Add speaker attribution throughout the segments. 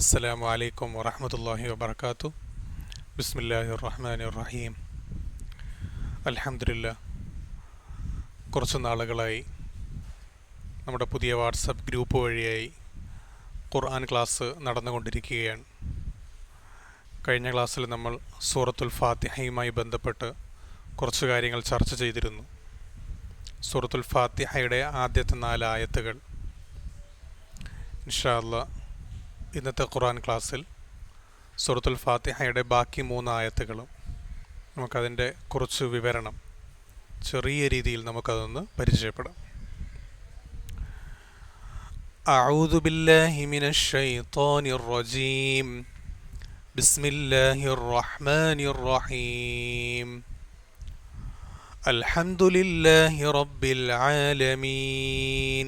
Speaker 1: അസ്സലാമു അലൈക്കും വറഹമത്തല്ലാഹി വബർക്കാത്തു ബിസ്മില്ലാഹി റഹ്മാൻ റഹീം അലഹമില്ല കുറച്ച് നാളുകളായി നമ്മുടെ പുതിയ വാട്സപ്പ് ഗ്രൂപ്പ് വഴിയായി ഖുർആൻ ക്ലാസ് നടന്നുകൊണ്ടിരിക്കുകയാണ്. കഴിഞ്ഞ ക്ലാസ്സിൽ നമ്മൾ സൂറത്തുൽ ഫാത്തിഹയുമായി ബന്ധപ്പെട്ട് കുറച്ച് കാര്യങ്ങൾ ചർച്ച ചെയ്തിരുന്നു. സൂറത്തുൽ ഫാത്തിഹയുടെ ആദ്യത്തെ നാല് ആയത്തുകൾ. ഇൻഷാ അല്ലാ ഇന്നത്തെ ഖുർആൻ ക്ലാസ്സിൽ സൂറത്തുൽ ഫാത്തിഹയുടെ ബാക്കി മൂന്ന് ആയത്തുകളും നമുക്കതിൻ്റെ കുറച്ച് വിവരണം ചെറിയ രീതിയിൽ നമുക്കതൊന്ന് പരിചയപ്പെടാം أعوذ بالله من الشيطان الرجيم بسم الله الرحمن الرحيم الحمد لله رب العالمين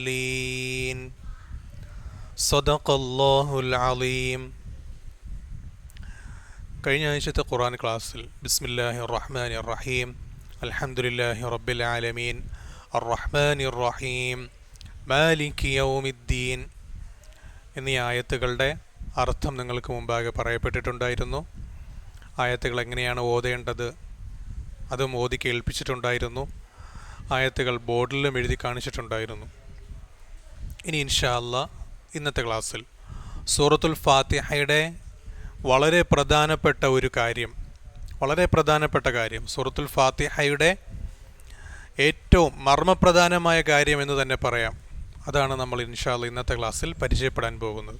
Speaker 1: സദഖ അള്ളാഹുൽ അലീം. കഴിഞ്ഞ ആഴ്ചത്തെ ഖുറാൻ ക്ലാസ്സിൽ ബിസ്മില്ലാഹി റഹ്മാൻ റഹീം അൽഹംദുലില്ലാഹി റബ്ബിൽ ആലമീൻ റഹ്മാൻ റഹീം മാലിക് യൗമിദ്ദീൻ എന്നീ ആയത്തുകളുടെ അർത്ഥം നിങ്ങൾക്ക് മുമ്പാകെ പറയപ്പെട്ടിട്ടുണ്ടായിരുന്നു. ആയത്തുകൾ എങ്ങനെയാണ് ഓതേണ്ടത്? അതും ഓതി കേൾപ്പിച്ചിട്ടുണ്ടായിരുന്നു. ആയത്തുകൾ ബോർഡിലും എഴുതി കാണിച്ചിട്ടുണ്ടായിരുന്നു. ഇനി ഇൻഷാ അല്ലാഹ് ഇന്നത്തെ ക്ലാസ്സിൽ. സൂറത്തുൽ ഫാത്തിഹയുടെ വളരെ പ്രധാനപ്പെട്ട ഒരു കാര്യം വളരെ പ്രധാനപ്പെട്ട കാര്യം സൂറത്തുൽ ഫാത്തിഹയുടെ ഏറ്റവും മർമ്മപ്രധാനമായ കാര്യം എന്ന് തന്നെ പറയാം. അതാണ് നമ്മൾ ഇൻഷാൽ ഇന്നത്തെ ക്ലാസ്സിൽ പരിചയപ്പെടാൻ പോകുന്നത്.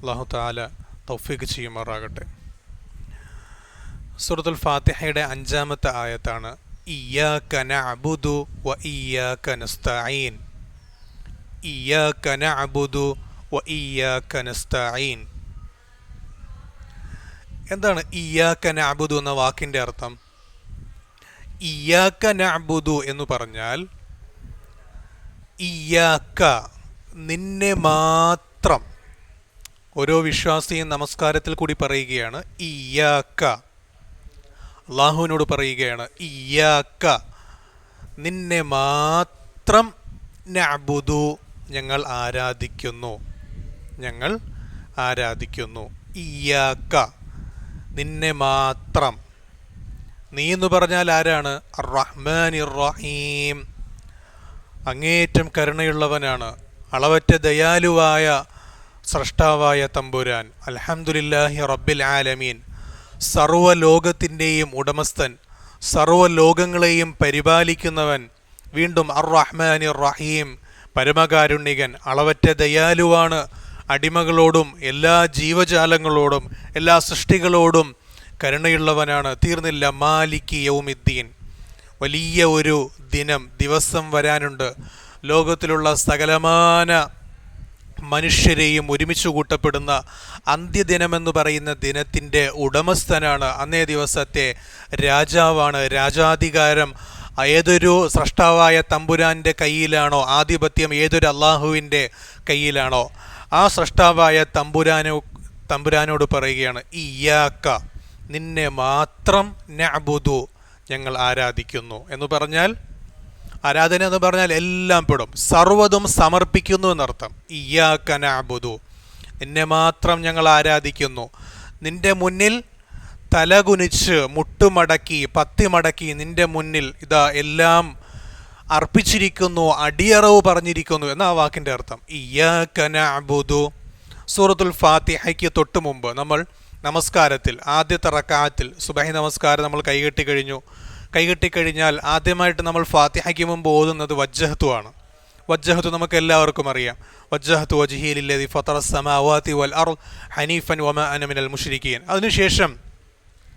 Speaker 1: അള്ളാഹു താല തൗഫീഖ് ചെയ്യുമാറാകട്ടെ. സൂറത്തുൽ ഫാത്തിഹയുടെ അഞ്ചാമത്തെ ആയത്താണ് ഇയ്യാക നഅബുദു വ ഇയ്യാക നസ്തഈൻ. ഇയ്യാക നഅബുദു നസ്തഈൻ എന്താണ് ഇയ്യാക നഅബുദു എന്ന വാക്കിന്റെ അർത്ഥം? ഇയ്യാക്ക നഅബുദു എന്ന് പറഞ്ഞാൽ ഇയ്യാക്ക നിന്നെ മാത്രം. ഓരോ വിശ്വാസിയും നമസ്കാരത്തിൽ കൂടി പറയുകയാണ് ഇയ്യാക്ക. അള്ളാഹുവിനോട് പറയുകയാണ് ഇയ്യാക്ക നിന്നെ മാത്രം നഅബുദു ഞങ്ങൾ ആരാധിക്കുന്നു. ഞങ്ങൾ ആരാധിക്കുന്നു. ഇയാക്ക നിന്നെ മാത്രം. നീ എന്ന് പറഞ്ഞാൽ ആരാണ്? റഹ്മാൻ ഇറഹീം അങ്ങേയറ്റം കരുണയുള്ളവനാണ്. അളവറ്റ ദയാലുവായ സ്രഷ്ടാവായ തമ്പുരാൻ. അലഹമുല്ലാഹി റബ്ബിൽ ആലമീൻ. സർവലോകത്തിന്റെയും ഉടമസ്ഥൻ സർവലോകങ്ങളെയും പരിപാലിക്കുന്നവൻ വീണ്ടും അർ റഹ്മാൻ റഹീം പരമകാരുണ്യകൻ അളവറ്റ ദയാലുവാണ്. അടിമകളോടും എല്ലാ ജീവജാലങ്ങളോടും എല്ലാ സൃഷ്ടികളോടും കരുണയുള്ളവനാണ്. തീർന്നില്ല. മാലിക് യൗമിദ്ദീൻ. വലിയ ഒരു ദിനം ദിവസം വരാനുണ്ട്. ലോകത്തിലുള്ള സകലമാന മനുഷ്യരെയും ഒരുമിച്ച് കൂട്ടപ്പെടുന്ന അന്ത്യദിനമെന്ന് പറയുന്ന ദിനത്തിന്റെ ഉടമസ്ഥനാണ് അന്നേ ദിവസത്തെ രാജാവാണ്. രാജാധികാരം ഏതൊരു സ്രഷ്ടാവായ തമ്പുരാന്റെ കയ്യിലാണോ? ആധിപത്യം ഏതൊരു അള്ളാഹുവിന്റെ കയ്യിലാണോ? ആ സൃഷ്ടാവായ തമ്പുരാനോ തമ്പുരാനോട് പറയുകയാണ് ഇയാക്ക നിന്നെ മാത്രം നബുദു ഞങ്ങൾ ആരാധിക്കുന്നു. എന്ന് പറഞ്ഞാൽ ആരാധന എന്ന് പറഞ്ഞാൽ എല്ലാം പെടും. സർവതും സമർപ്പിക്കുന്നു എന്നർത്ഥം. ഇയാക്ക നബുദു നിന്നെ മാത്രം ഞങ്ങൾ ആരാധിക്കുന്നു. നിന്റെ മുന്നിൽ തലകുനിച്ച് മുട്ടുമടക്കി പത്തി മടക്കി നിന്റെ മുന്നിൽ ഇതാ എല്ലാം അർപ്പിച്ചിരിക്കുന്നു അടിയറവ് പറഞ്ഞിരിക്കുന്നു എന്ന ആ വാക്കിന്റെ അർത്ഥം. ഇയാബുദു സൂറത്തുൽ ഫാത്തിഹയ്ക്ക് തൊട്ട് മുമ്പ് നമ്മൾ നമസ്കാരത്തിൽ ആദ്യത്തെ റക്കാത്തിൽ സുബഹി നമസ്കാരം നമ്മൾ കൈകെട്ടി കഴിഞ്ഞു. കൈകെട്ടി കഴിഞ്ഞാൽ ആദ്യമായിട്ട് നമ്മൾ ഫാത്തിഹയ്ക്ക് മുമ്പ് ഓതുന്നത് വജ്ജഹത്തു ആണ്. വജ്ജഹത്തു നമുക്ക് എല്ലാവർക്കും അറിയാം. വജ്ജഹത്തു വജ്ഹീലില്ലതി ഫത്തറ സമാവാതി വൽ അർ ഹനീഫൻ വമ അനമിനൽ മുഷരിക്കീൻ അതിനുശേഷം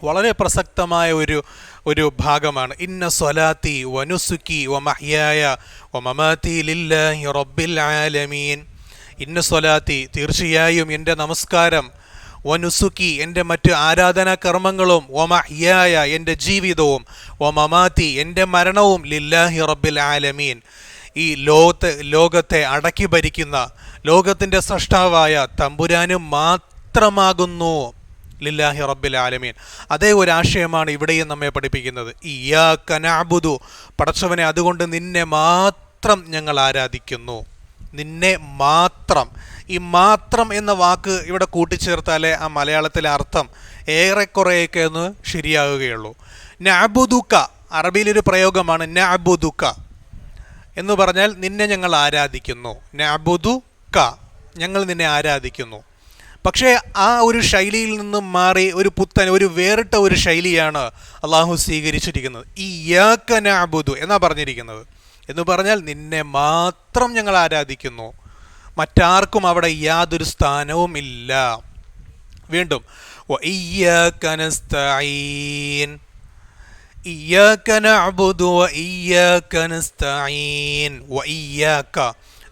Speaker 1: വളരെ പ്രസക്തമായ ഒരു ഒരു ഭാഗമാണ്. ഇന്ന സ്വലാത്തി വനുസുക്കി വ മഹ്യായ വ മമാതി ലില്ലാഹി റബ്ബിൽ ആലമീൻ. ഇന്ന സ്വലാത്തി തീർച്ചയായും എന്റെ നമസ്കാരം. വനുസുക്കി എന്റെ മറ്റ് ആരാധനാ കർമ്മങ്ങളും. ഒമഹ്യായ എന്റെ ജീവിതവും. ഒമമാത്തി എന്റെ മരണവും ലില്ലാഹി റബ്ബിൽ ആലമീൻ. ഈ ലോകത്തെ ലോകത്തെ അടക്കി ഭരിക്കുന്ന ലോകത്തിന്റെ സൃഷ്ടാവായ തമ്പുരാനും മാത്രമാകുന്നു ലില്ലാഹി റബ്ബിൽ ആലമീൻ. അതേ ഒരു ആശയമാണ് ഇവിടെയും നമ്മെ പഠിപ്പിക്കുന്നത്. ഇയാ കനാബുദു പടച്ചവനെ അതുകൊണ്ട് നിന്നെ മാത്രം ഞങ്ങൾ ആരാധിക്കുന്നു. നിന്നെ മാത്രം. ഈ മാത്രം എന്ന വാക്ക് ഇവിടെ കൂട്ടിച്ചേർത്താലേ ആ മലയാളത്തിലെ അർത്ഥം ഏറെക്കുറെയൊക്കെ ഒന്ന് ശരിയാകുകയുള്ളൂ നാബുദുക്ക. അറബിയിലൊരു പ്രയോഗമാണ് നാബുദുക്ക. എന്ന് പറഞ്ഞാൽ നിന്നെ ഞങ്ങൾ ആരാധിക്കുന്നു. നാബുദു ക ഞങ്ങൾ നിന്നെ ആരാധിക്കുന്നു. പക്ഷേ ആ ഒരു ശൈലിയിൽ നിന്നും മാറി ഒരു പുത്തൻ ഒരു വേറിട്ട ഒരു ശൈലിയാണ് അള്ളാഹു സ്വീകരിച്ചിരിക്കുന്നത്. ഈ യാക്കനാബുദു എന്നാണ് പറഞ്ഞിരിക്കുന്നത്. എന്ന് പറഞ്ഞാൽ നിന്നെ മാത്രം ഞങ്ങൾ ആരാധിക്കുന്നു. മറ്റാർക്കും അവിടെ യാതൊരു സ്ഥാനവുമില്ല വീണ്ടും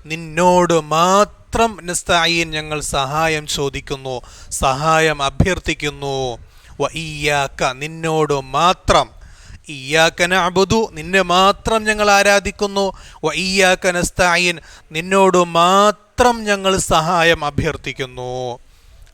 Speaker 1: നിന്നോട് മാത്രം നസ്തായീൻ ഞങ്ങൾ സഹായം ചോദിക്കുന്നു സഹായം അഭ്യർത്ഥിക്കുന്നു. വ ഇയ്യാക്ക നിന്നോട് മാത്രം. ഈയാക്കന അബുദു നിന്നെ മാത്രം ഞങ്ങൾ ആരാധിക്കുന്നു. വ ഇയ്യാക്ക നസ്തായീൻ നിന്നോട് മാത്രം ഞങ്ങൾ സഹായം അഭ്യർത്ഥിക്കുന്നു.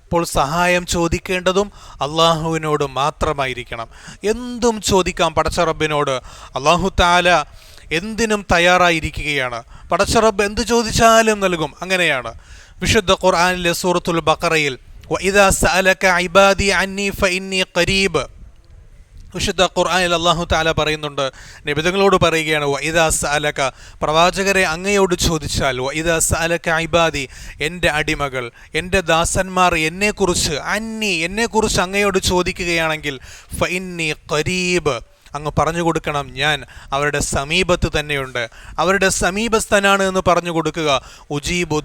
Speaker 1: അപ്പോൾ സഹായം ചോദിക്കേണ്ടതും അള്ളാഹുവിനോട് മാത്രമായിരിക്കണം. എന്തും ചോദിക്കാം പടച്ചറബിനോട്. അള്ളാഹു താല എന്തിനും തയ്യാറായിരിക്കുകയാണ്. പടച്ചറബ് എന്ത് ചോദിച്ചാലും നൽകും. അങ്ങനെയാണ്. വിശുദ്ധ ഖുർആാനിലെ സൂറത്തുൽ ബക്കറയിൽ ഇബാദി ഫഇന്നി ഖരീബ്. വിശുദ്ധ ഖുർആാനിൽ അള്ളാഹു താല പറയുന്നുണ്ട്. നിബിധങ്ങളോട് പറയുകയാണ് വൈദാസ് അലക പ്രവാചകരെ അങ്ങയോട് ചോദിച്ചാൽ വൈദാസ് അലക ഇബാദി എന്റെ അടിമകൾ എന്റെ ദാസന്മാർ എന്നെക്കുറിച്ച് അന്നി എന്നെക്കുറിച്ച് അങ്ങയോട് ചോദിക്കുകയാണെങ്കിൽ ഫഇന്നി ഖരീബ്. അങ്ങ് പറഞ്ഞു കൊടുക്കണം ഞാൻ അവരുടെ സമീപത്ത് തന്നെയുണ്ട്. അവരുടെ സമീപസ്ഥനാണ് എന്ന് പറഞ്ഞു കൊടുക്കുക. ഉജീബു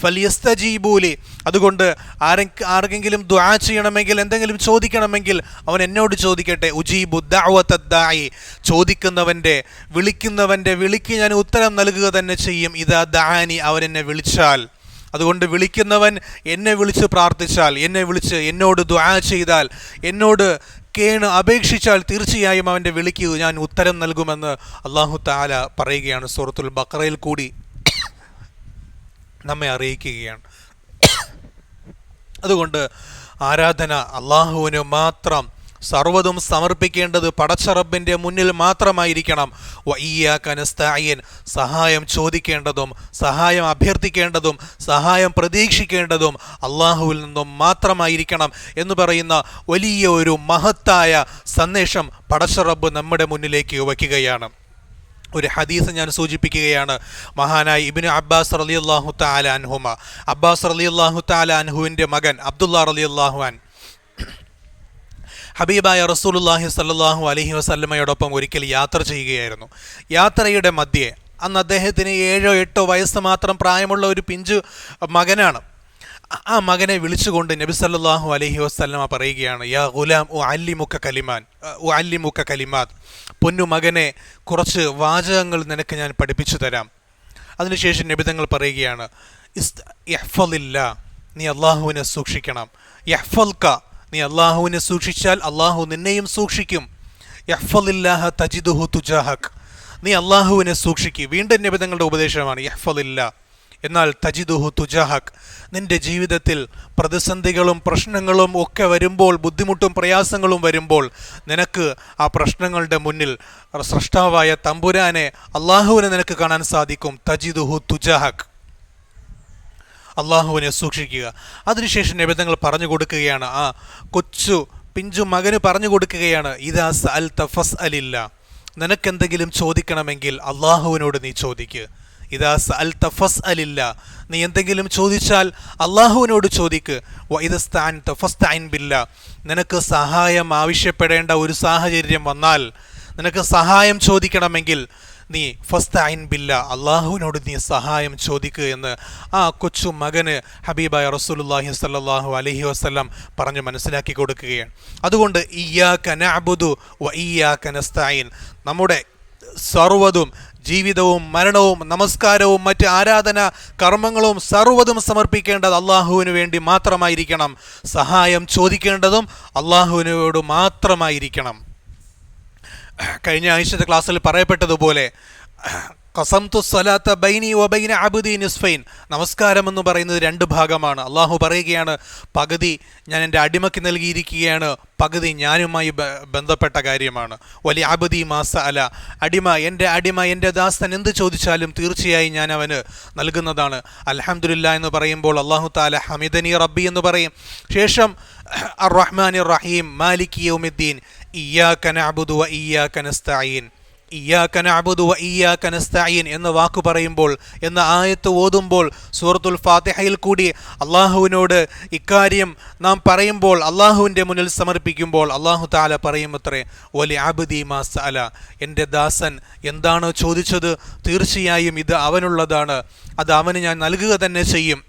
Speaker 1: ഫലിയസ്തജീബൂലി അതുകൊണ്ട് ആരെ ആർക്കെങ്കിലും ദ്വാ ചെയ്യണമെങ്കിൽ എന്തെങ്കിലും ചോദിക്കണമെങ്കിൽ അവൻ എന്നോട് ചോദിക്കട്ടെ. ഉജീബു ദായി ചോദിക്കുന്നവന്റെ വിളിക്കുന്നവന്റെ വിളിക്ക് ഞാൻ ഉത്തരം നൽകുക തന്നെ ചെയ്യും. ഇതാ ദാനി അവൻ എന്നെ വിളിച്ചാൽ. അതുകൊണ്ട് വിളിക്കുന്നവൻ എന്നെ വിളിച്ച് പ്രാർത്ഥിച്ചാൽ എന്നെ വിളിച്ച് എന്നോട് ദ്വാ ചെയ്താൽ എന്നോട് കേണ് അപേക്ഷിച്ചാൽ തീർച്ചയായും അവന്റെ വിളിക്ക് ഞാൻ ഉത്തരം നൽകുമെന്ന് അള്ളാഹു താല പറയുകയാണ്. സൂറത്തുൽ ബക്കറയിൽ കൂടി നമ്മെ അറിയിക്കുകയാണ്. അതുകൊണ്ട് ആരാധന അള്ളാഹുവിന് മാത്രം സർവതും സമർപ്പിക്കേണ്ടത് പടച്ചറബിന്റെ മുന്നിൽ മാത്രമായിരിക്കണം. വയ്യാക്കനസ്തായൻ സഹായം ചോദിക്കേണ്ടതും സഹായം അഭ്യർത്ഥിക്കേണ്ടതും സഹായം പ്രതീക്ഷിക്കേണ്ടതും അള്ളാഹുവിൽ നിന്നും മാത്രമായിരിക്കണം എന്ന് പറയുന്ന വലിയ ഒരു മഹത്തായ സന്ദേശം പടച്ചറബ് നമ്മുടെ മുന്നിലേക്ക് വയ്ക്കുകയാണ്. ഒരു ഹദീസ് ഞാൻ സൂചിപ്പിക്കുകയാണ്. മഹാനായി ഇബിന് അബ്ബാസ് റലി അള്ളാഹു താല അൻഹുമ. അബ്ബാസ് റലി അള്ളാഹു താല അൻഹുവിന്റെ മകൻ അബ്ദുള്ള റലി അൻ ഹബീബായ റസൂലുല്ലാഹി സല്ലാഹു അലഹി വസല്ലമയോടൊപ്പം ഒരിക്കൽ യാത്ര ചെയ്യുകയായിരുന്നു. യാത്രയുടെ മധ്യേ അന്ന് അദ്ദേഹത്തിന് ഏഴോ എട്ടോ വയസ്സ് മാത്രം പ്രായമുള്ള ഒരു പിഞ്ചു മകനാണ്. ആ മകനെ വിളിച്ചുകൊണ്ട് നബി സല്ലാഹു അലഹി വസ്ലമ പറയുകയാണ് യാ ഗുലാം ഓ അല്ലിമുക്ക കലിമാൻ ഓ അല്ലിമുക്ക കലിമാത് പൊന്നു മകനെ കുറച്ച് വാചകങ്ങൾ നിനക്ക് ഞാൻ പഠിപ്പിച്ചു തരാം. അതിനുശേഷം നബിതങ്ങൾ പറയുകയാണ് ഇസ് യഹ്ഫലില്ല നീ അള്ളാഹുവിനെ സൂക്ഷിക്കണം. യഹ്ഫൽക്ക നീ അള്ളാഹുവിനെ സൂക്ഷിച്ചാൽ അള്ളാഹു നിന്നെയും സൂക്ഷിക്കും. യഹ്ഫലില്ലാഹ തജിദുഹു തുജാഹക്. നീ അള്ളാഹുവിനെ സൂക്ഷിക്കുക വീണ്ടും നിബിതങ്ങളുടെ ഉപദേശമാണ് യഹ്ഫലില്ല. എന്നാൽ തജിദുഹു തുജാഹക്. നിന്റെ ജീവിതത്തിൽ പ്രതിസന്ധികളും പ്രശ്നങ്ങളും ഒക്കെ വരുമ്പോൾ ബുദ്ധിമുട്ടും പ്രയാസങ്ങളും വരുമ്പോൾ നിനക്ക് ആ പ്രശ്നങ്ങളുടെ മുന്നിൽ സൃഷ്ടാവായ തമ്പുരാനെ അള്ളാഹുവിനെ നിനക്ക് കാണാൻ സാധിക്കും. തജിദുഹു തുജാഹക്. അള്ളാഹുവിനെ സൂക്ഷിക്കുക. അതിനുശേഷം നിബന്ധങ്ങൾ പറഞ്ഞു കൊടുക്കുകയാണ്. ആ കൊച്ചു പിഞ്ചു മകന് പറഞ്ഞു കൊടുക്കുകയാണ് ഇതാ അൽ തഫസ് അലില്ല നിനക്കെന്തെങ്കിലും ചോദിക്കണമെങ്കിൽ അള്ളാഹുവിനോട് നീ ചോദിക്ക്. ഇതാ അൽ തഫസ് അലില്ല നീ എന്തെങ്കിലും ചോദിച്ചാൽ അള്ളാഹുവിനോട് ചോദിക്ക്. വൈദസ്താൻ തഫസ്താൻ ബില്ല. നിനക്ക് സഹായം ആവശ്യപ്പെടേണ്ട ഒരു സാഹചര്യം വന്നാൽ നിനക്ക് സഹായം ചോദിക്കണമെങ്കിൽ നീ ഫസ്റ്റ് ബില്ല അള്ളാഹുവിനോട് നീ സഹായം ചോദിക്കുക എന്ന് ആ കൊച്ചു മകന് ഹബീബായ റസൂലുല്ലാഹി സല്ലാഹു അലഹി വസ്ലം പറഞ്ഞു മനസ്സിലാക്കി കൊടുക്കുകയാണ്. അതുകൊണ്ട് ഇയാ കനഅബുദു വ ഇയ്യാ കനസ്തായിൻ നമ്മുടെ സർവതും ജീവിതവും മരണവും നമസ്കാരവും മറ്റ് ആരാധന കർമ്മങ്ങളും സർവതും സമർപ്പിക്കേണ്ടത് അള്ളാഹുവിന് വേണ്ടി മാത്രമായിരിക്കണം. സഹായം ചോദിക്കേണ്ടതും അള്ളാഹുവിനോട് മാത്രമായിരിക്കണം. കഴിഞ്ഞ ആഴ്ചത്തെ ക്ലാസ്സിൽ പറയപ്പെട്ടതുപോലെ കസംതു സലാത്ത ബൈനി വബൈന അബുദി നിസ്ഫൈൻ. നമസ്കാരം എന്ന് പറയുന്നത് രണ്ട് ഭാഗമാണ്. അള്ളാഹു പറയുകയാണ് പകുതി ഞാൻ എന്റെ അടിമയ്ക്ക് നൽകിയിരിക്കുകയാണ് പകുതി ഞാനുമായി ബന്ധപ്പെട്ട കാര്യമാണ്. വലിയ അബുദി മാസ അല അടിമ എന്റെ അടിമ എന്റെ ദാസൻ എന്ത് ചോദിച്ചാലും തീർച്ചയായും ഞാൻ അവന് നൽകുന്നതാണ്. അലഹമുല്ല എന്ന് പറയുമ്പോൾ അള്ളാഹു താല ഹമിദനി റബ്ബി എന്ന് പറയും. ശേഷം അർ റഹ്മാൻ റഹീം മാലിക് യൗമിദ്ദീൻ. ഇയ്യാക വാക്കു വ വ എന്ന വാക്ക് പറയുമ്പോൾ എന്ന ആയത്ത് ഓതുമ്പോൾ സൂറത്തുൽ ഫാത്തിഹയിൽ കൂടി അള്ളാഹുവിനോട് ഇക്കാര്യം നാം പറയുമ്പോൾ അള്ളാഹുവിന്റെ മുന്നിൽ സമർപ്പിക്കുമ്പോൾ അള്ളാഹു താല പറയുമത്രേ ഒലി അബുദി മാസ അല എന്റെ ദാസൻ എന്താണോ ചോദിച്ചത് തീർച്ചയായും ഇത് അവനുള്ളതാണ്. അത് അവന് ഞാൻ നൽകുക തന്നെ ചെയ്യും.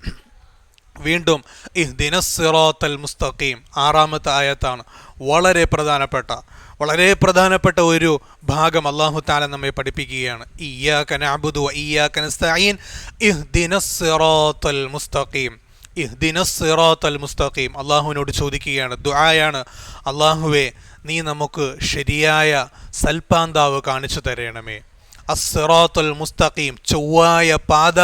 Speaker 1: വീണ്ടും ഇഹ്ദിന ദിനസിറോത്തൽ മുസ്തഖീം ആറാമത്തെ ആയത്താണ്. വളരെ പ്രധാനപ്പെട്ട വളരെ പ്രധാനപ്പെട്ട ഒരു ഭാഗം അള്ളാഹു താല നമ്മെ പഠിപ്പിക്കുകയാണ്. മുസ്തഖീം. ഇഹ്ദിന മുസ്തഖീം. അള്ളാഹുവിനോട് ചോദിക്കുകയാണ്. ദുആയാണ് അള്ളാഹുവെ നീ നമുക്ക് ശരിയായ സൽപാന്താവ് കാണിച്ചു തരണമേ. അസ്സിറാത്തുൽ മുസ്തഖീം. ചൊവ്വായ പാത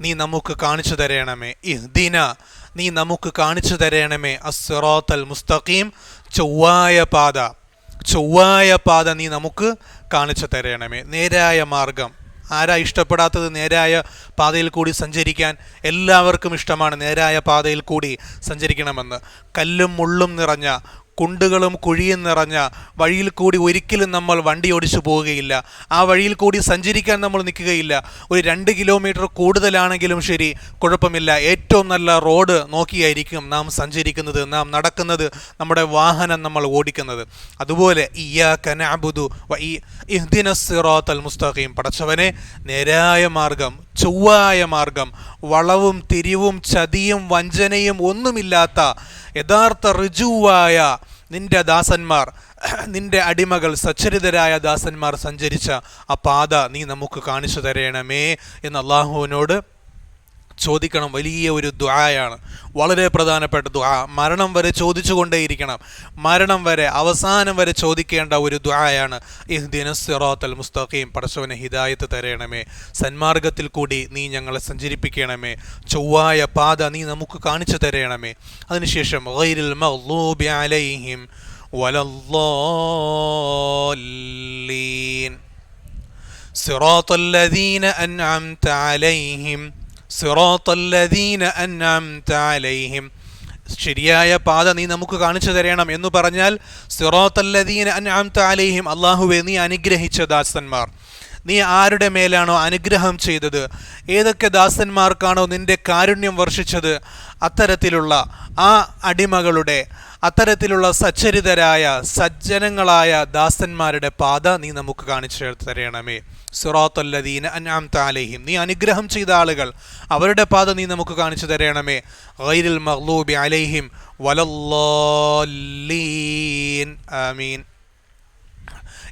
Speaker 1: നീ നമുക്ക് കാണിച്ചു തരണമേ. ഇഹ്ദിന നീ നമുക്ക് കാണിച്ചു തരണമേ അസ്സിറാത്തുൽ മുസ്തഖീം. ചൊവ്വായ പാത. ചൊവ്വായ പാത നീ നമുക്ക് കാണിച്ചു തരണമേ. നേരായ മാർഗം. ആരാ ഇഷ്ടപ്പെടാത്തത് നേരായ പാതയിൽ കൂടി സഞ്ചരിക്കാൻ എല്ലാവർക്കും ഇഷ്ടമാണ് നേരായ പാതയിൽ കൂടി സഞ്ചരിക്കണമെന്ന്. കല്ലും മുള്ളും നിറഞ്ഞ കുണ്ടുകളും കുഴിയും നിറഞ്ഞ വഴിയിൽ കൂടി ഒരിക്കലും നമ്മൾ വണ്ടി ഓടിച്ചു പോവുകയില്ല. ആ വഴിയിൽ കൂടി സഞ്ചരിക്കാൻ നമ്മൾ നിൽക്കുകയില്ല. ഒരു രണ്ട് കിലോമീറ്റർ കൂടുതലാണെങ്കിലും ശരി കുഴപ്പമില്ല. ഏറ്റവും നല്ല റോഡ് നോക്കിയായിരിക്കും നാം സഞ്ചരിക്കുന്നത് നാം നടക്കുന്നത് നമ്മുടെ വാഹനം നമ്മൾ ഓടിക്കുന്നത്. അതുപോലെ സിറാത്തൽ മുസ്തഖീം. പടച്ചവനെ നേരായ മാർഗം ചൊവ്വായ മാർഗം വളവും തിരിവും ചതിയും വഞ്ചനയും ഒന്നുമില്ലാത്ത യഥാർത്ഥ ഋജുവായ നിന്റെ ദാസന്മാർ നിന്റെ അടിമകൾ സച്ചരിതരായ ദാസന്മാർ സഞ്ചരിച്ച ആ പാത നീ നമുക്ക് കാണിച്ചു തരേണമേ എന്ന് അള്ളാഹുവിനോട് ചോദിക്കണം വലിയ ഒരു ദ്വായാണ് വളരെ പ്രധാനപ്പെട്ട ദ്വാ മരണം വരെ ചോദിച്ചുകൊണ്ടേയിരിക്കണം. മരണം വരെ അവസാനം വരെ ചോദിക്കേണ്ട ഒരു ദ്വായാണ് ഇഹ്ദിനസിറോത്തൽ മുസ്തഖീം. പടശവനെ ഹിദായത്ത് തരയണമേ സന്മാർഗത്തിൽ കൂടി നീ ഞങ്ങളെ സഞ്ചരിപ്പിക്കണമേ. ചൊവ്വായ പാത നീ നമുക്ക് കാണിച്ചു തരയണമേ അതിനുശേഷം ഗൈരിൽ അലൈഹിം സിറോത്തല്ലദീന അൻഅംത അലൈഹിം. ശരിയായ പാത നീ നമുക്ക് കാണിച്ചു തരണം എന്ന് പറഞ്ഞാൽ സിറോത്തല്ലദീന അന്നാം താലേഹിം അള്ളാഹുവെ നീ അനുഗ്രഹിച്ച ദാസന്മാർ. നീ ആരുടെ മേലാണോ അനുഗ്രഹം ചെയ്തത്? ഏതൊക്കെ ദാസന്മാർക്കാണോ നിന്റെ കാരുണ്യം വർഷിച്ചത്? അത്തരത്തിലുള്ള ആ അടിമകളുടെ അത്തരത്തിലുള്ള സച്ചരിതരായ സജ്ജനങ്ങളായ ദാസന്മാരുടെ പാത നീ നമുക്ക് കാണിച്ചു തരണമേ. സിറാത്തല്ലദീന അൻഅംത താലേഹിം നീ അനുഗ്രഹം ചെയ്ത ആളുകൾ അവരുടെ പാത നീ നമുക്ക് കാണിച്ചു തരണമേ. ഗൈരിൽ മഗ്ലൂബി അലൈഹിം വലല്ലീൻ ആമീൻ.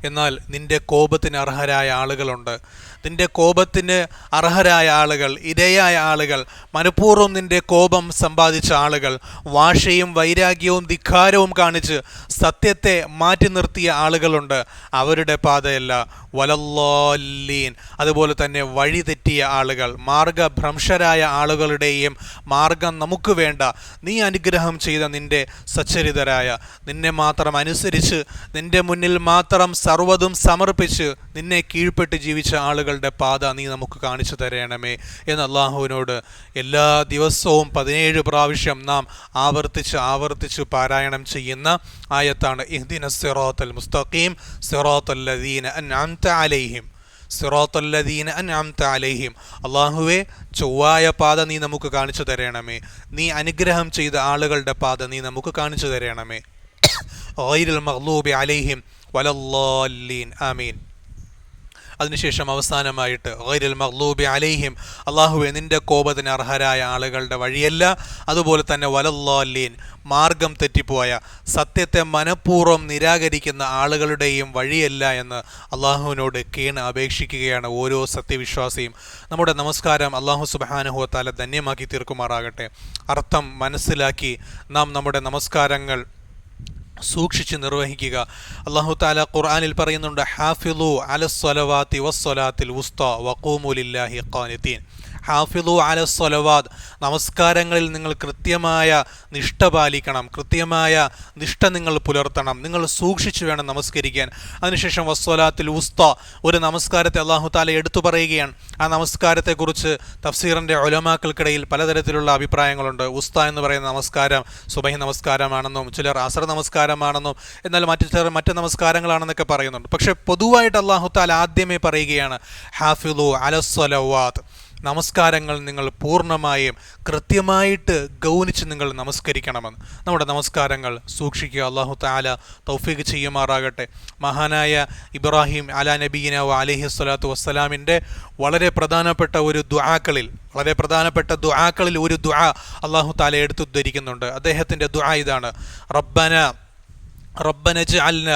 Speaker 1: എന്നാൽ നിന്റെ കോപത്തിന് അർഹരായ ആളുകളുണ്ട്. നിന്റെ കോപത്തിന് അർഹരായ ആളുകൾ ഇരയായ ആളുകൾ മനഃപൂർവം നിന്റെ കോപം സമ്പാദിച്ച ആളുകൾ വാശയും വൈരാഗ്യവും ധിക്കാരവും കാണിച്ച് സത്യത്തെ മാറ്റി നിർത്തിയ ആളുകളുണ്ട്. അവരുടെ പാതയല്ല. വലല്ലോല്ലീൻ അതുപോലെ തന്നെ വഴി തെറ്റിയ ആളുകൾ. മാർഗഭ്രംശരായ ആളുകളുടെയും മാർഗം നമുക്ക് വേണ്ട. നീ അനുഗ്രഹം ചെയ്ത നിന്റെ സച്ചരിതരായ. നിന്നെ മാത്രം അനുസരിച്ച് നിന്റെ മുന്നിൽ മാത്രം സർവതും സമർപ്പിച്ച് നിന്നെ കീഴ്പ്പെട്ട് ജീവിച്ച ആളുകളുടെ പാത നീ നമുക്ക് കാണിച്ചു തരണമേ എന്ന് അള്ളാഹുവിനോട് എല്ലാ ദിവസവും പതിനേഴ് പ്രാവശ്യം നാം ആവർത്തിച്ച് ആവർത്തിച്ച് പാരായണം ചെയ്യുന്ന ആയത്താണ് ഇഹ്ദിന സിറോത്തൽ മുസ്തഖീം സിറോത്തല്ലദീന അൻഅംത അലൈഹിം സിറാത്തല്ലദീന അൻഅംത അലൈഹിം. അള്ളാഹുവെ ചൊവ്വായ പാത നീ നമുക്ക് കാണിച്ചു തരണമേ. നീ അനുഗ്രഹം ചെയ്ത ആളുകളുടെ പാത നീ നമുക്ക് കാണിച്ചു തരണമേ. ഓയിരുൽ മഹ്ലൂബി അലൈഹിം വലല്ലാലീൻ ആമീൻ. അതിനുശേഷം അവസാനമായിട്ട് ഗൈരൽ മഹ്ലൂബി അലൈഹിം അള്ളാഹുവെ നിന്റെ കോപത്തിന് അർഹരായ ആളുകളുടെ വഴിയല്ല അതുപോലെ തന്നെ വലല്ലാലീൻ മാർഗം തെറ്റിപ്പോയ സത്യത്തെ മനഃപൂർവം നിരാകരിക്കുന്ന ആളുകളുടെയും വഴിയല്ല എന്ന് അള്ളാഹുവിനോട് കീണ് അപേക്ഷിക്കുകയാണ് ഓരോ സത്യവിശ്വാസിയും. നമ്മുടെ നമസ്കാരം അള്ളാഹു സുബാനുഹുവത്താല ധന്യമാക്കി തീർക്കുമാറാകട്ടെ. അർത്ഥം മനസ്സിലാക്കി നാം നമ്മുടെ നമസ്കാരങ്ങൾ സൂക്ഷിച്ച് നിർവഹിക്കുക. അള്ളാഹു താല ഖുർആാനിൽ പറയുന്നുണ്ട് ഹാഫിലു അലസ്വലവാത്തി വസ്വലാത്തിൽ ഉസ്ത വക്കൂമുലില്ലാഹി ഖാനിത്തീൻ ഹാഫിദു അല സ്വലവാദ് നമസ്കാരങ്ങളിൽ നിങ്ങൾ കൃത്യമായ നിഷ്ഠ പാലിക്കണം. കൃത്യമായ നിഷ്ഠ നിങ്ങൾ പുലർത്തണം. നിങ്ങൾ സൂക്ഷിച്ചു വേണം നമസ്കരിക്കാൻ. അതിനുശേഷം വസ്വലാത്തിൽ ഉസ്ത ഒരു നമസ്കാരത്തെ അള്ളാഹു താല എടുത്തു പറയുകയാണ്. ആ നമസ്കാരത്തെക്കുറിച്ച് തഫ്സീറിന്റെ ഒലമാക്കൾക്കിടയിൽ പലതരത്തിലുള്ള അഭിപ്രായങ്ങളുണ്ട്. ഉസ്ത എന്ന് പറയുന്ന നമസ്കാരം സുബഹി നമസ്കാരമാണെന്നും ചിലർ അസർ നമസ്കാരമാണെന്നും എന്നാൽ മറ്റു ചിലർ മറ്റ് നമസ്കാരങ്ങളാണെന്നൊക്കെ പറയുന്നുണ്ട്. പക്ഷേ പൊതുവായിട്ട് അള്ളാഹു താല ആദ്യമേ പറയുകയാണ് ഹാഫിദു അലസ്വലവാദ് നമസ്കാരങ്ങൾ നിങ്ങൾ പൂർണമായും കൃത്യമായിട്ട് ഗൗനിച്ച് നിങ്ങൾ നമസ്കരിക്കണമെന്ന്. നമ്മുടെ നമസ്കാരങ്ങൾ സൂക്ഷിക്കുക. അള്ളാഹു താല തൗഫീഖ് ചെയ്യുമാറാകട്ടെ. മഹാനായ ഇബ്രാഹിം അല നബീന അലഹി സ്വലാത്തു വസ്സലാമിന്റെ വളരെ പ്രധാനപ്പെട്ട ഒരു ദുആക്കളിൽ വളരെ പ്രധാനപ്പെട്ട ദുആക്കളിൽ ഒരു ദുആ അള്ളാഹു താല എടുത്തു ധരിക്കുന്നുണ്ട് അദ്ദേഹത്തിന്റെ ദുആ ഇതാണ്. റബ്ബന റബ്ബന ജഅൽന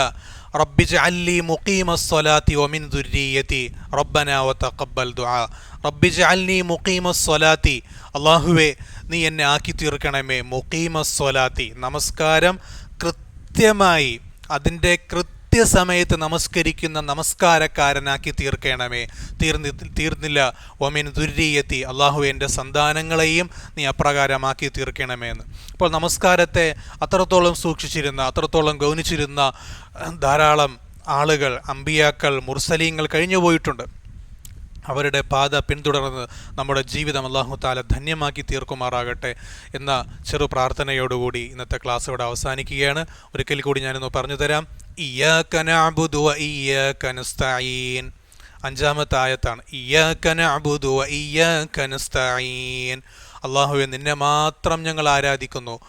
Speaker 1: റബ്ബിജ് അല്ലി മുക്കീമസ്വലാത്തി ഒമിൻ ദുരീയത്തി റബ്ബന ഒ തക്കബൽ ദുആ റബ്ബിജ് അല്ലി മുക്കീമസ്വലാത്തി അള്ളാഹുവെ നീ എന്നെ ആക്കി തീർക്കണമേ മുക്കീമസ്വലാത്തി നമസ്കാരം കൃത്യമായി അതിന്റെ കൃത്യ കൃത്യസമയത്ത് നമസ്കരിക്കുന്ന നമസ്കാരക്കാരനാക്കി തീർക്കണമേ. തീർന്നി തീർന്നില്ല. ഒമിൻ ദുരീയത്തി അള്ളാഹു എന്റെ സന്താനങ്ങളെയും നീ അപ്രകാരമാക്കി തീർക്കണമേ എന്ന്. അപ്പോൾ നമസ്കാരത്തെ അത്രത്തോളം സൂക്ഷിച്ചിരുന്ന അത്രത്തോളം ഗൗനിച്ചിരുന്ന ധാരാളം ആളുകൾ അമ്പിയാക്കൾ മുർസലീങ്ങൾ കഴിഞ്ഞു പോയിട്ടുണ്ട് അവരുടെ പാത പിന്തുടർന്ന് നമ്മുടെ ജീവിതം അള്ളാഹു താല ധന്യമാക്കി തീർക്കുമാറാകട്ടെ എന്ന ചെറു പ്രാർത്ഥനയോടുകൂടി ഇന്നത്തെ ക്ലാസ് ഇവിടെ അവസാനിക്കുകയാണ്. ഒരിക്കൽ കൂടി ഞാനൊന്ന് പറഞ്ഞു തരാം. അഞ്ചാമത്തെ ആയത്താണ്. ഇയ്യാക നഅ്ബുദു വ ഇയ്യാക നസ്തഈൻ. അള്ളാഹുവെ നിന്നെ മാത്രം ഞങ്ങൾ ആരാധിക്കുന്നു.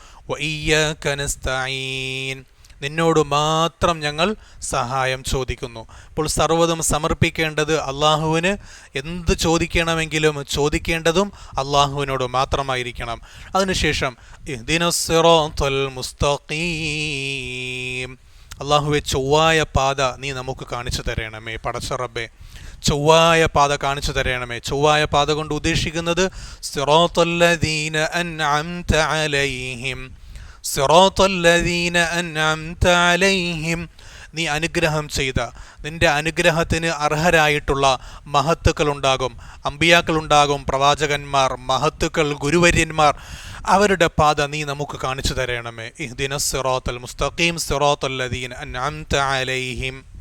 Speaker 1: നിന്നോട് മാത്രം ഞങ്ങൾ സഹായം ചോദിക്കുന്നു. അപ്പോൾ സർവതും സമർപ്പിക്കേണ്ടത് അള്ളാഹുവിന്. എന്ത് ചോദിക്കണമെങ്കിലും ചോദിക്കേണ്ടതും അള്ളാഹുവിനോട് മാത്രമായിരിക്കണം. അതിനുശേഷം മുസ്തഖീം. അള്ളാഹുവെ ചൊവ്വായ പാത നീ നമുക്ക് കാണിച്ചു തരണമേ. പടച്ചറബേ ചൊവ്വായ പാത കാണിച്ചു തരണമേ. ചൊവ്വായ പാത കൊണ്ട് ഉദ്ദേശിക്കുന്നത് സിറോത്തല്ലദീന അൻഅംത അലൈഹിം. സിറോത്തല്ലദീന അൻഅംത അലൈഹിം. നീ അനുഗ്രഹം ചെയ്ത. നിന്റെ അനുഗ്രഹത്തിന് അർഹരായിട്ടുള്ള മഹത്തുക്കളുണ്ടാകും. അമ്പിയാക്കളുണ്ടാകും പ്രവാചകന്മാർ മഹത്തുക്കൾ ഗുരുവര്യന്മാർ. അവരുടെ പാത നീ നമുക്ക് കാണിച്ചു തരണമേ. ഇഹ്ദിന സിറോത്തൽ മുസ്തഖീം സിറോത്തല്ലദീൻ അൻഅംത അലൈഹിം.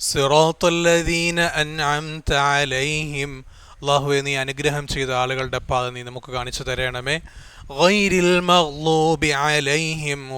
Speaker 1: സിറോത്തല്ലദീന അൻഅംത അലൈഹിം. അള്ളാഹുവെ നീ അനുഗ്രഹം ചെയ്ത ആളുകളുടെ പാത നീ നമുക്ക് കാണിച്ചു തരണമേ. ഗൈരിൽ അലൈഹിം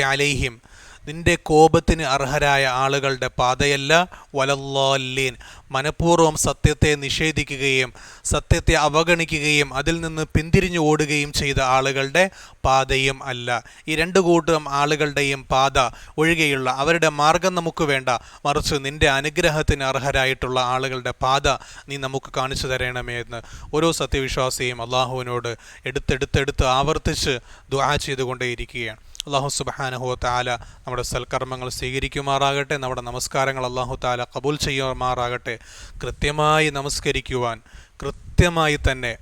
Speaker 1: അലൈഹിം. നിന്റെ കോപത്തിന് അർഹരായ ആളുകളുടെ പാതയല്ല വലല്ലാല്ലീൻ മനഃപൂർവം സത്യത്തെ നിഷേധിക്കുകയും സത്യത്തെ അവഗണിക്കുകയും അതിൽ നിന്ന് പിന്തിരിഞ്ഞു ഓടുകയും ചെയ്ത ആളുകളുടെ പാതയും അല്ല. ഈ രണ്ടു കൂട്ടം ആളുകളുടെയും പാത ഒഴികെയുള്ള അവരുടെ മാർഗം നമുക്ക് വേണ്ട. മറിച്ച് നിന്റെ അനുഗ്രഹത്തിന് അർഹരായിട്ടുള്ള ആളുകളുടെ പാത നീ നമുക്ക് കാണിച്ചു തരണമേ എന്ന് ഓരോ സത്യവിശ്വാസിയും അള്ളാഹുവിനോട് എടുത്തെടുത്തെടുത്ത് ആവർത്തിച്ച് ദുആ ചെയ്തുകൊണ്ടേയിരിക്കുകയാണ്. അള്ളാഹു സുബാനഹു താല നമ്മുടെ സൽക്കർമ്മങ്ങൾ സ്വീകരിക്കുമാറാകട്ടെ. നമ്മുടെ നമസ്കാരങ്ങൾ അള്ളാഹു താല കബൂൽ ചെയ്യുമാറാകട്ടെ. കൃത്യമായി നമസ്കരിക്കുവാൻ കൃത്യമായി തന്നെ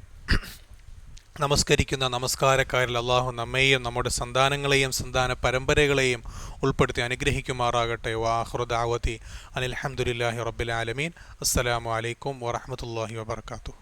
Speaker 1: നമസ്കരിക്കുന്ന നമസ്കാരക്കാരിൽ അള്ളാഹു നമ്മെയും നമ്മുടെ സന്താനങ്ങളെയും സന്താന പരമ്പരകളെയും ഉൾപ്പെടുത്തി അനുഗ്രഹിക്കുമാറാകട്ടെ. വാഹൃദാവതി അനിൽഹമുല്ലാഹി റബ്ബിൽ ആലമീൻ. അസ്സലാമു അലൈക്കും വാഹമത്തല്ലാഹി വബർക്കാത്തു